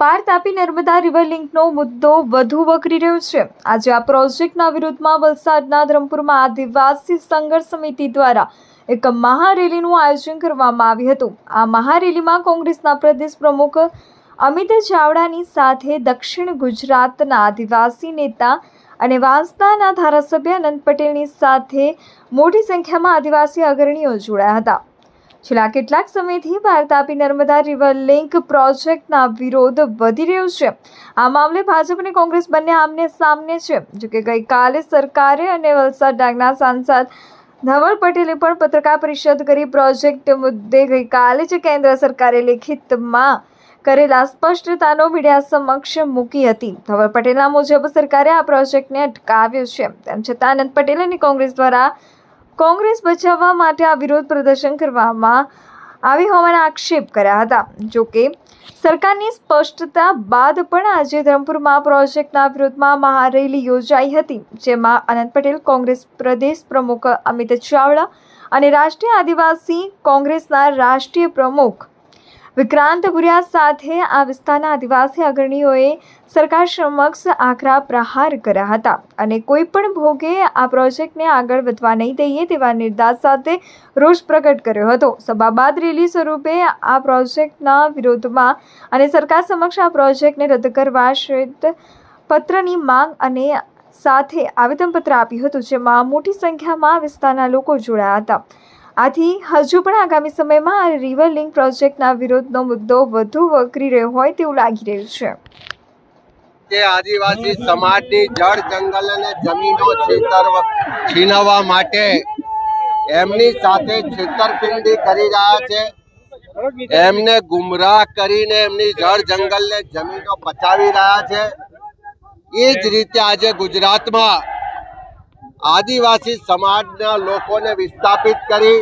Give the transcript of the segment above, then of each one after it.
પાર તાપી નર્મદા રિવર લિંકનો મુદ્દો વધુ વકરી રહ્યો છે. આજે આ પ્રોજેક્ટના વિરોધમાં વલસાડના ધરમપુરમાં આદિવાસી સંઘર્ષ સમિતિ દ્વારા એક મહારેલીનું આયોજન કરવામાં આવ્યું હતું. આ મહારેલીમાં કોંગ્રેસના પ્રદેશ પ્રમુખ અમિત ચાવડાની સાથે દક્ષિણ ગુજરાતના આદિવાસી નેતા અને વાંસદાના ધારાસભ્ય અનંત પટેલની સાથે મોટી સંખ્યામાં આદિવાસી અગ્રણીઓ જોડાયા હતા. છેલ્લા કેટલાક સમયથી ભારત તાપી નર્મદા રિવર લિંક પ્રોજેક્ટના વિરોધ વધી રહ્યો છે. આ મામલે ભાજપ અને કોંગ્રેસ બંને આમને સામને છે જોકે ગઈકાલે સરકારે અને વલસાડ ડાંગના સાંસદ ધવલ પટેલે પણ પત્રકાર પરિષદ કરી પ્રોજેક્ટ મુદ્દે ગઈકાલે જ કેન્દ્ર સરકારે લેખિતમાં કરેલા સ્પષ્ટતાનો મીડિયા સમક્ષ મૂકી હતી. ધવલ પટેલના મુજબ સરકારે આ પ્રોજેક્ટને અટકાવ્યો છે. તેમ છતાં અનંત પટેલ અને કોંગ્રેસ દ્વારા કોંગ્રેસ બચાવવા માટે આ વિરોધ પ્રદર્શન કરવામાં આવી હોવાના આક્ષેપ કર્યા હતા. જોકે સરકારની સ્પષ્ટતા બાદ પણ આજે ધરમપુરમાં પ્રોજેક્ટના વિરોધમાં મહારેલી યોજાઈ હતી, જેમાં અનંત પટેલ કોંગ્રેસ પ્રદેશ પ્રમુખ અમિત ચાવડા અને રાષ્ટ્રીય આદિવાસી કોંગ્રેસના રાષ્ટ્રીય પ્રમુખ વિક્રાંત ભુરિયા સાથે આ વિસ્તારના આદિવાસી અગ્રણીઓએ સરકાર સમક્ષ આકરા પ્રહાર કર્યા હતા અને કોઈ પણ ભોગે આ પ્રોજેક્ટને આગળ વધવા નહીં દઈએ તેવા નિર્ધાર સાથે રોષ પ્રગટ કર્યો હતો. સભા બાદ રેલી સ્વરૂપે આ પ્રોજેક્ટના વિરોધમાં અને સરકાર સમક્ષ આ પ્રોજેક્ટને રદ કરવા શ્વેત પત્રની માંગ અને સાથે આવેદનપત્ર આપ્યું હતું, જેમાં મોટી સંખ્યામાં વિસ્તારના લોકો જોડાયા હતા. આથી હજુ પણ આગામી સમયમાં આ રિવર લિંક પ્રોજેક્ટના વિરોધનો મુદ્દો વધુ વકરી રહ્યો હોય તેવું લાગી રહ્યું છે. જે આદિવાસી સમાજની જળ, જંગલ અને જમીનો છેતર છીનવવા માટે એમની સાથે છેતરપિંડી કરી રહ્યા છે. એમને ગુમરાહ કરીને એમની જળ, જંગલ ને જમીનો બચાવી રહ્યા છે. એ જ રીતે આજે ગુજરાતમાં આદિવાસી સમાજના લોકોને વિસ્થાપિત કરી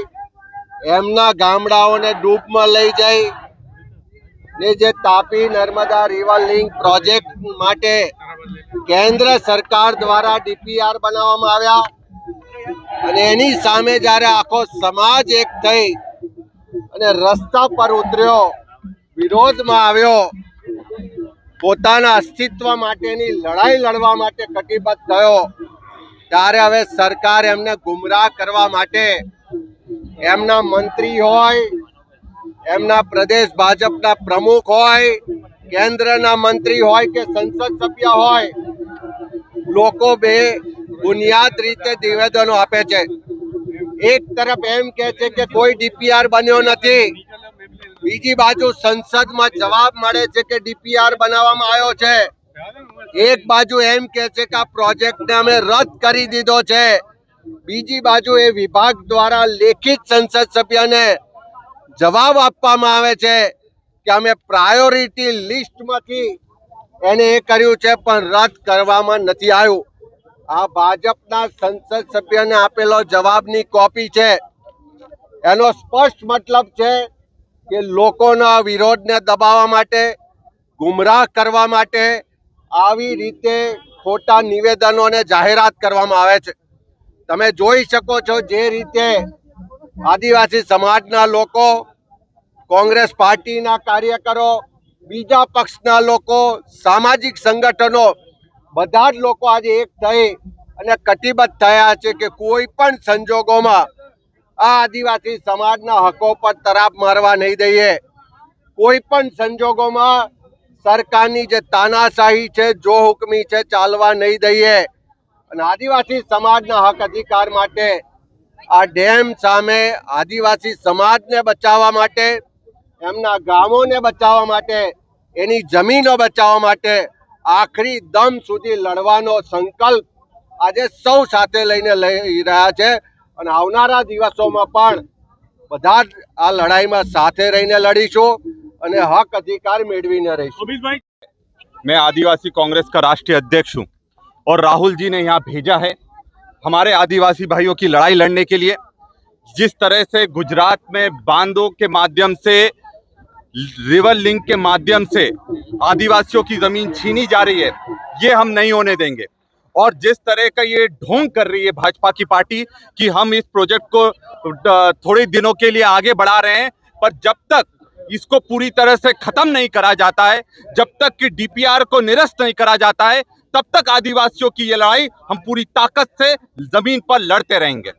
એમના ગામડાઓને ડૂબમાં લઈ જઈ ને જે Tapi Narmada river link project માટે કેન્દ્ર સરકાર દ્વારા ડીપીઆર બનાવવામાં આવ્યા. અને એની સામે જ્યારે આખો સમાજ એક થઈ અને રસ્તા પર ઉતર્યો, વિરોધમાં આવ્યો, પોતાના અસ્તિત્વ માટેની લડાઈ લડવા માટે કટિબદ્ધ થયો, ત્યારે હવે સરકાર એમને ગુમરાહ કરવા માટે એમના મંત્રી હોય, એમના પ્રદેશ ભાજપના પ્રમુખ હોય, કેન્દ્રના મંત્રી હોય કે સંસદ સભ્ય હોય, લોકો બે બુનિયાદ રીતે નિવેદનો આપે છે. એક તરફ એમ કે છે કે કોઈ ડીપીઆર બન્યો નથી. બીજી બાજુ સંસદમાં જવાબ મળે છે કે ડીપીઆર બનાવવામાં આવ્યો છે. એક બાજુ એમ કે છે કે આ પ્રોજેક્ટને અમે રદ કરી દીધો છે. બીજી બાજુ એ વિભાગ દ્વારા લેખિત સંસદ સભ્યને જવાબ આપવામાં આવે છે કે અમે પ્રાયોરિટી લિસ્ટમાંથી એને એ કર્યું છે, પણ રદ કરવામાં નથી આવ્યું. આ ભાજપના સંસદ સભ્યને આપેલો જવાબની કોપી છે. એનો સ્પષ્ટ મતલબ છે કે લોકોના વિરોધને દબાવવા માટે, ગુમરાહ કરવા માટે આવી રીતે ખોટા નિવેદનોને જાહેરાત કરવામાં આવે છે. તમે જોઈ શકો છો જે રીતે આદિવાસી સમાજના લોકો, કોંગ્રેસ પાર્ટીના કાર્યકરો, બીજા પક્ષના લોકો, સામાજિક સંગઠનો, બધા જ લોકો આજે એક થઈ અને કટિબદ્ધ થયા છે કે કોઈ પણ સંજોગોમાં આ આદિવાસી સમાજના હકો પર તરાપ મારવા નહીં દઈએ. કોઈ પણ સંજોગોમાં સરકારની જે તાનાશાહી છે, જો હુકમી છે, ચાલવા નહીં દઈએ. અને આદિવાસી સમાજના હક અધિકાર માટે આ ડેમ સામે આદિવાસી સમાજને બચાવવા માટે એમના ગામોને બચાવવા માટે એની જમીનો બચાવવા માટે આખરી દમ સુધી લડવાનો સંકલ્પ આજે સૌ સાથે લઈને લઈ રહ્યા છે અને આવનારા દિવસોમાં પણ બધા જ આ લડાઈમાં સાથે રહીને લડીશું અને હક અધિકાર મેળવીને રહીશું मैं आदिवासी कांग्रेस का राष्ट्रीय अध्यक्ष हूं और राहुल जी ने यहाँ भेजा है हमारे आदिवासी भाइयों की लड़ाई लड़ने के लिए। जिस तरह से गुजरात में बांधों के माध्यम से, रिवर लिंक के माध्यम से आदिवासियों की ज़मीन छीनी जा रही है, ये हम नहीं होने देंगे। और जिस तरह का ये ढोंग कर रही है भाजपा की पार्टी कि हम इस प्रोजेक्ट को थोड़े दिनों के लिए आगे बढ़ा रहे हैं, पर जब तक इसको पूरी तरह से खत्म नहीं करा जाता है, जब तक कि डीपीआर को निरस्त नहीं करा जाता है तब तक आदिवासियों की ये लड़ाई हम पूरी ताकत से जमीन पर लड़ते रहेंगे